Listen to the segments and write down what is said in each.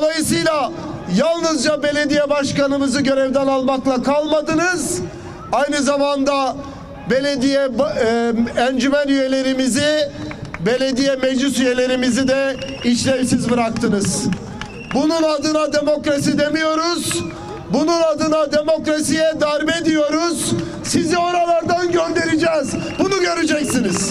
Dolayısıyla yalnızca belediye başkanımızı görevden almakla kalmadınız. Aynı zamanda belediye e, encümen üyelerimizi, belediye meclis üyelerimizi de işlevsiz bıraktınız. Bunun adına demokrasi demiyoruz. Bunun adına demokrasiye darbe diyoruz. Sizi oralardan göndereceğiz. Bunu göreceksiniz.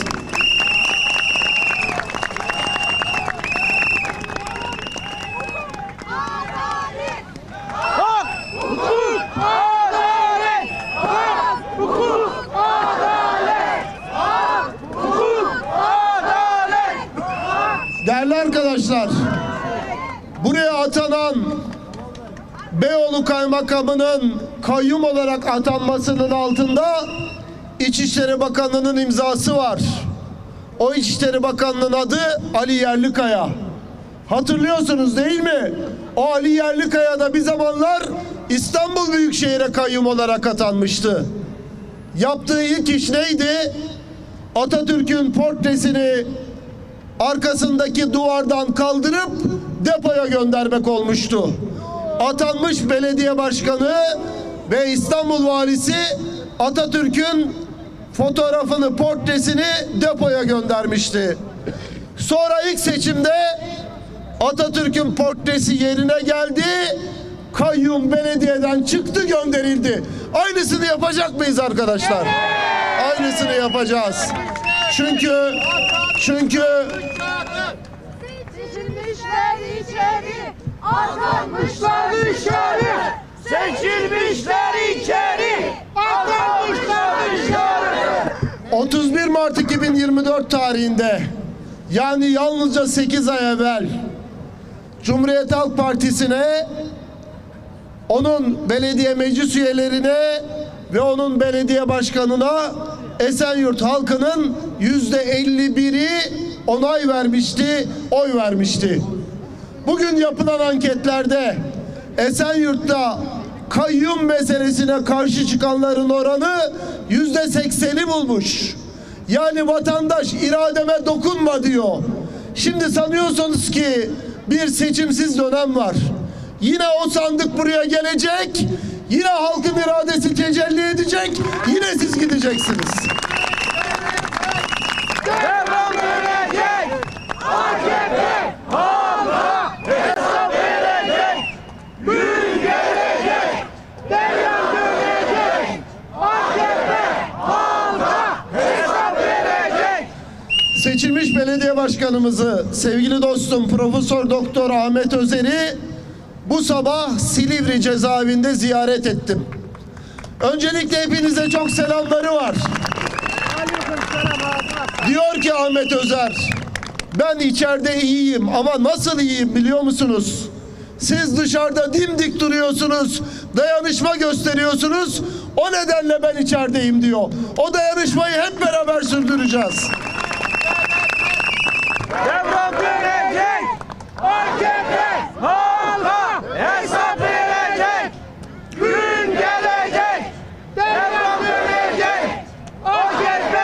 Kaymakamı'nın kayyum olarak atanmasının altında İçişleri Bakanlığı'nın imzası var. O İçişleri Bakanlığı'nın adı Ali Yerlikaya. Hatırlıyorsunuz değil mi? O Ali Yerlikaya da bir zamanlar İstanbul Büyükşehir'e kayyum olarak atanmıştı. Yaptığı ilk iş neydi? Atatürk'ün portresini arkasındaki duvardan kaldırıp depoya göndermek olmuştu. Atanmış belediye başkanı ve İstanbul valisi Atatürk'ün fotoğrafını, portresini depoya göndermişti. Sonra ilk seçimde Atatürk'ün portresi yerine geldi. Kayyum belediyeden çıktı gönderildi. Aynısını yapacak mıyız arkadaşlar? Aynısını yapacağız. Çünkü çünkü Seçilmişler içeri, atanmışlar dışarı. Seçilmişler içeri, atanmışlar dışarı. 31 Mart 2024 tarihinde yani yalnızca 8 ay evvel Cumhuriyet Halk Partisi'ne onun belediye meclis üyelerine ve onun belediye başkanına Esenyurt halkının yüzde 51'i onay vermişti, oy vermişti. Bugün yapılan anketlerde Esenyurt'ta kayyum meselesine karşı çıkanların oranı yüzde sekseni bulmuş. Yani vatandaş irademe dokunma diyor. Şimdi sanıyorsunuz ki bir seçimsiz dönem var. Yine o sandık buraya gelecek. Yine halkın iradesi tecelli edecek. Yine siz gideceksiniz. Devam verecek. AKP halka hesap verecek. Gün gelecek. Devam dönecek. AKP halka hesap verecek. Seçilmiş belediye başkanımızı sevgili dostum Profesör Doktor Ahmet Özer'i bu sabah Silivri cezaevinde ziyaret ettim. Öncelikle hepinize çok selamları var. Diyor ki Ahmet Özer, ben içeride iyiyim ama nasıl iyiyim biliyor musunuz? Siz dışarıda dimdik duruyorsunuz, dayanışma gösteriyorsunuz. O nedenle ben içerideyim diyor. O dayanışmayı hep beraber sürdüreceğiz. Devam verecek. AKP halka hesap verecek. Gün gelecek. Devam verecek. AKP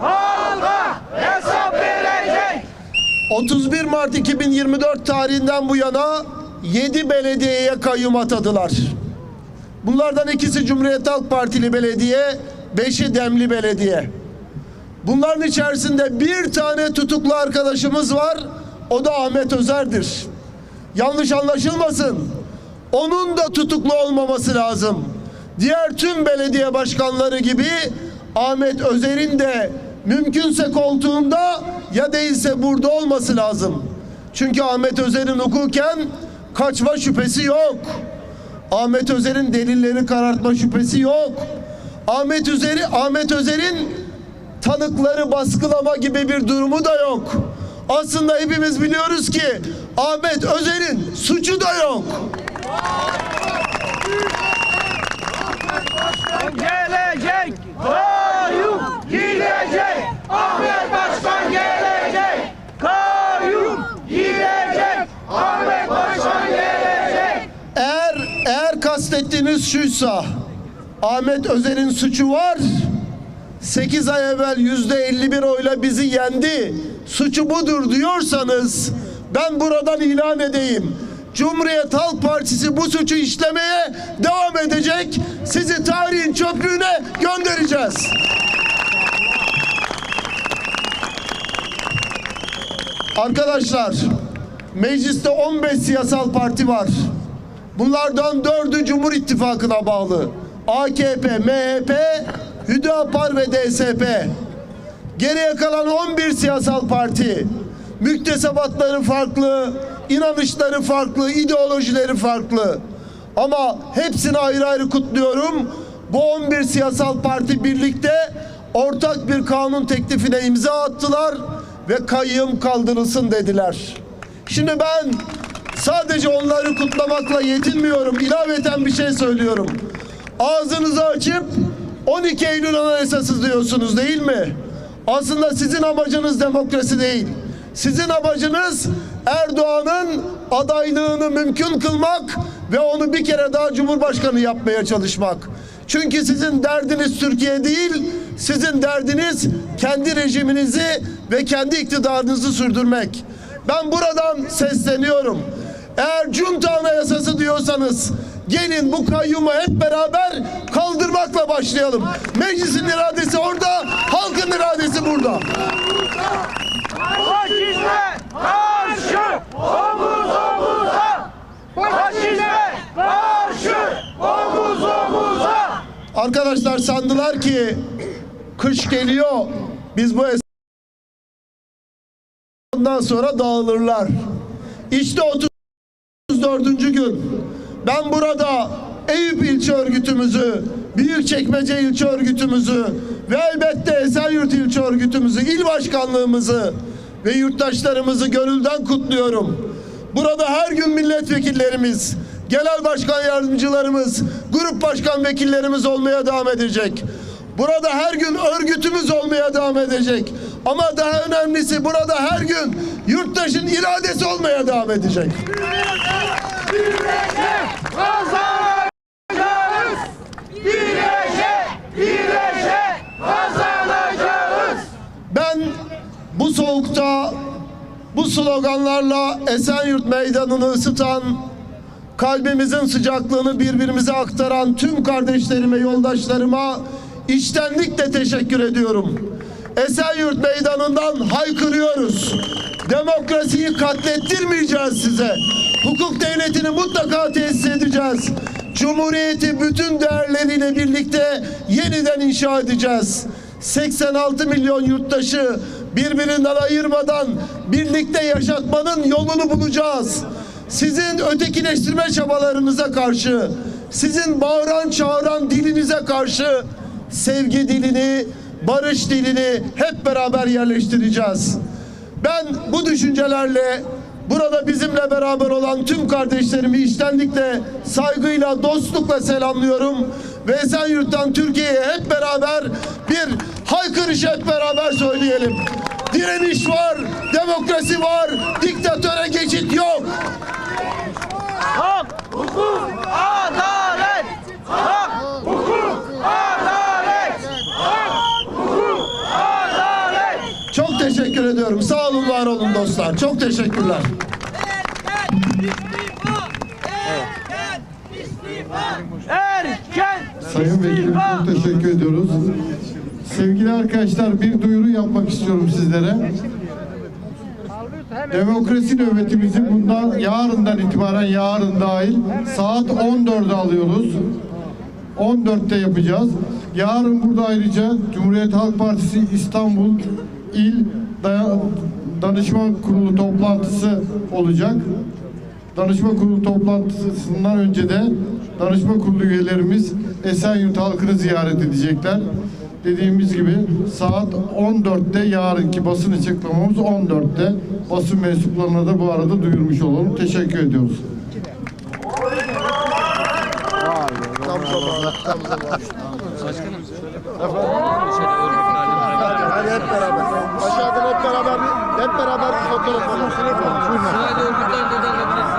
halka hesap verecek. 31 Mart 2024 tarihinden bu yana 7 belediyeye kayyum atadılar. Bunlardan ikisi Cumhuriyet Halk Partili belediye, beşi Demli belediye. Bunların içerisinde bir tane tutuklu arkadaşımız var. O da Ahmet Özer'dir. Yanlış anlaşılmasın. Onun da tutuklu olmaması lazım. Diğer tüm belediye başkanları gibi Ahmet Özer'in de mümkünse koltuğunda ya değilse burada olması lazım. Çünkü Ahmet Özer'in hukuken kaçma şüphesi yok. Ahmet Özer'in delilleri karartma şüphesi yok. Ahmet Özer'i Ahmet Özer'in tanıkları baskılama gibi bir durumu da yok. Aslında hepimiz biliyoruz ki Ahmet Özer'in suçu da yok. Gelecek. Kayyum gidecek. Ahmet Başkan gelecek. Kayyum gidecek. Ahmet Başkan gelecek. Eğer eğer kastettiğiniz şuysa Ahmet Özer'in suçu var. 8 ay evvel yüzde 51 oyla bizi yendi. Suçu budur diyorsanız ben buradan ilan edeyim. Cumhuriyet Halk Partisi bu suçu işlemeye devam edecek. Sizi tarihin çöplüğüne göndereceğiz. Arkadaşlar, mecliste 15 siyasal parti var. Bunlardan dördü Cumhur İttifakı'na bağlı. AKP, MHP, Hüdapar ve DSP. Geriye kalan 11 siyasal parti. Müktesebatları farklı, inanışları farklı, ideolojileri farklı. Ama hepsini ayrı ayrı kutluyorum. Bu 11 siyasal parti birlikte ortak bir kanun teklifine imza attılar ve kayyım kaldırılsın dediler. Şimdi ben sadece onları kutlamakla yetinmiyorum. İlaveten bir şey söylüyorum. Ağzınızı açıp 12 Eylül Anayasası diyorsunuz değil mi? Aslında sizin amacınız demokrasi değil. Sizin amacınız Erdoğan'ın adaylığını mümkün kılmak ve onu bir kere daha Cumhurbaşkanı yapmaya çalışmak. Çünkü sizin derdiniz Türkiye değil, sizin derdiniz kendi rejiminizi ve kendi iktidarınızı sürdürmek. Ben buradan sesleniyorum. Eğer junta anayasası diyorsanız gelin bu kayyumu hep beraber kaldırmakla başlayalım. Meclisin iradesi orada, halkın iradesi burada. Faşizme karşı omuz omuza. Faşizme karşı omuz omuza. Arkadaşlar sandılar ki kış geliyor. Biz bu ondan sonra dağılırlar. İşte 34. gün. Ben burada Eyüp ilçe örgütümüzü, Büyükçekmece ilçe örgütümüzü ve elbette Esenyurt ilçe örgütümüzü, il başkanlığımızı ve yurttaşlarımızı gönülden kutluyorum. Burada her gün milletvekillerimiz, genel başkan yardımcılarımız, grup başkan vekillerimiz olmaya devam edecek. Burada her gün örgütümüz olmaya devam edecek. Ama daha önemlisi burada her gün yurttaşın iradesi olmaya devam edecek. Kazanacağız. Birleşe, birleşe kazanacağız. Ben bu soğukta bu sloganlarla Esenyurt Meydanı'nı ısıtan, kalbimizin sıcaklığını birbirimize aktaran tüm kardeşlerime, yoldaşlarıma içtenlikle teşekkür ediyorum. Esenyurt Meydanı'ndan haykırıyoruz. Demokrasiyi katlettirmeyeceğiz size. Hukuk devletini mutlaka tesis edeceğiz. Cumhuriyeti bütün değerleriyle birlikte yeniden inşa edeceğiz. 86 milyon yurttaşı birbirinden ayırmadan birlikte yaşatmanın yolunu bulacağız. Sizin ötekileştirme çabalarınıza karşı, sizin bağıran çağıran dilinize karşı sevgi dilini, barış dilini hep beraber yerleştireceğiz. Ben bu düşüncelerle burada bizimle beraber olan tüm kardeşlerimi içtenlikle, saygıyla, dostlukla selamlıyorum. Ve Esenyurt'tan Türkiye'ye hep beraber bir haykırış hep beraber söyleyelim. Direniş var, demokrasi var, diktatöre geçit yok. Hak, hukuk, adalet. Hak, hukuk, adalet. Hak, hukuk, adalet. Çok teşekkür ediyorum. Sağ olun, var dostlar. Çok teşekkürler. Erken Sayın Vekilim istifa. çok teşekkür ediyoruz. Sevgili arkadaşlar bir duyuru yapmak istiyorum sizlere. Demokrasi nöbetimizi bundan yarından itibaren yarın dahil saat 14'e alıyoruz. 14'te yapacağız. Yarın burada ayrıca Cumhuriyet Halk Partisi İstanbul İl Daya- Danışma Kurulu toplantısı olacak. Danışma kurulu toplantısından önce de danışma kurulu üyelerimiz Esenyurt halkını ziyaret edecekler. Dediğimiz gibi saat 14'te yarınki basın açıklamamız 14'te. Basın mensuplarına da bu arada duyurmuş olalım. Teşekkür ediyoruz. Hadi hep beraber. Hep beraber bir fotoğraf alalım.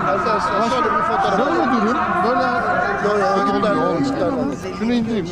Arkadaşlar şöyle bir fotoğraf alalım. Böyle durun. Böyle Böyle örgütlerle örgütlerle. şunu indireyim.